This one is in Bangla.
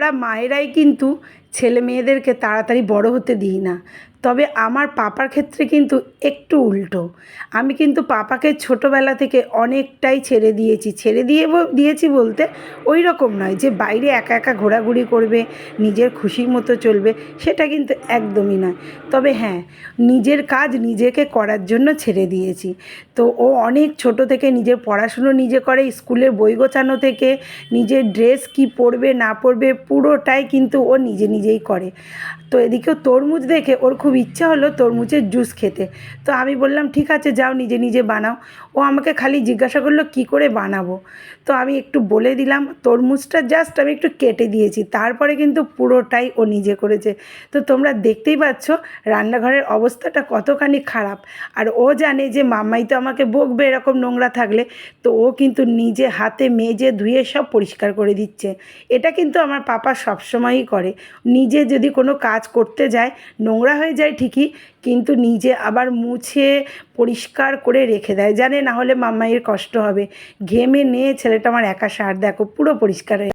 আমরা মায়েরাই কিন্তু ছেলে মেয়েদেরকে তাড়াতাড়ি বড় হতে দিই না। তবে আমার পাপার ক্ষেত্রে কিন্তু একটু উল্টো। আমি কিন্তু পাপাকে ছোটোবেলা থেকে অনেকটাই ছেড়ে দিয়েছি। ছেড়ে দিয়ে দিয়েছি বলতে ওই রকম নয় যে বাইরে একা একা ঘোরাঘুরি করবে, নিজের খুশির মতো চলবে, সেটা কিন্তু একদমই নয়। তবে হ্যাঁ নিজের কাজ নিজেকে করার জন্য ছেড়ে দিয়েছি। তো ও অনেক ছোট থেকে নিজের পড়াশুনো নিজে করে, স্কুলের বই গোছানো থেকে, নিজের ড্রেস কি পরবে না পরবে পুরোটাই কিন্তু ও নিজে নিজেই করে। তো এদিকেও তরমুজ দেখে ওর খুব ইচ্ছা হলো তরমুজের জুস খেতে। তো আমি বললাম, ঠিক আছে, যাও নিজে নিজে বানাও। ও আমাকে খালি জিজ্ঞাসা করল, কি করে বানাবো? তো আমি একটু বলে দিলাম, তরমুজটা জাস্ট আমি একটু কেটে দিয়েছি, তারপরে কিন্তু পুরোটাই ও নিজে করেছে। তো তোমরা দেখতেই পাচ্ছ, রান্নাঘরের অবস্থাটা কতখানি খারাপ। আর ও জানে যে মাম্মাই তো আমাকে বকবে এরকম নোংরা থাকলে, তো ও কিন্তু নিজে হাতে মেজে ধুয়ে সব পরিষ্কার করে দিচ্ছে। এটা কিন্তু আমার পাপা সবসময়ই করে। নিজে যদি কোনো কাজ করতে যায়, নোংরা হয়ে যায় ঠিকই, কিন্তু নিজে আবার মুছে পরিষ্কার করে রেখে দেয়। জানে না হলে মাম্মাইয়ের কষ্ট হবে। ঘেমে নিয়ে ছেলেটা আমার একা সার, দেখো, পুরো পরিষ্কার হয়ে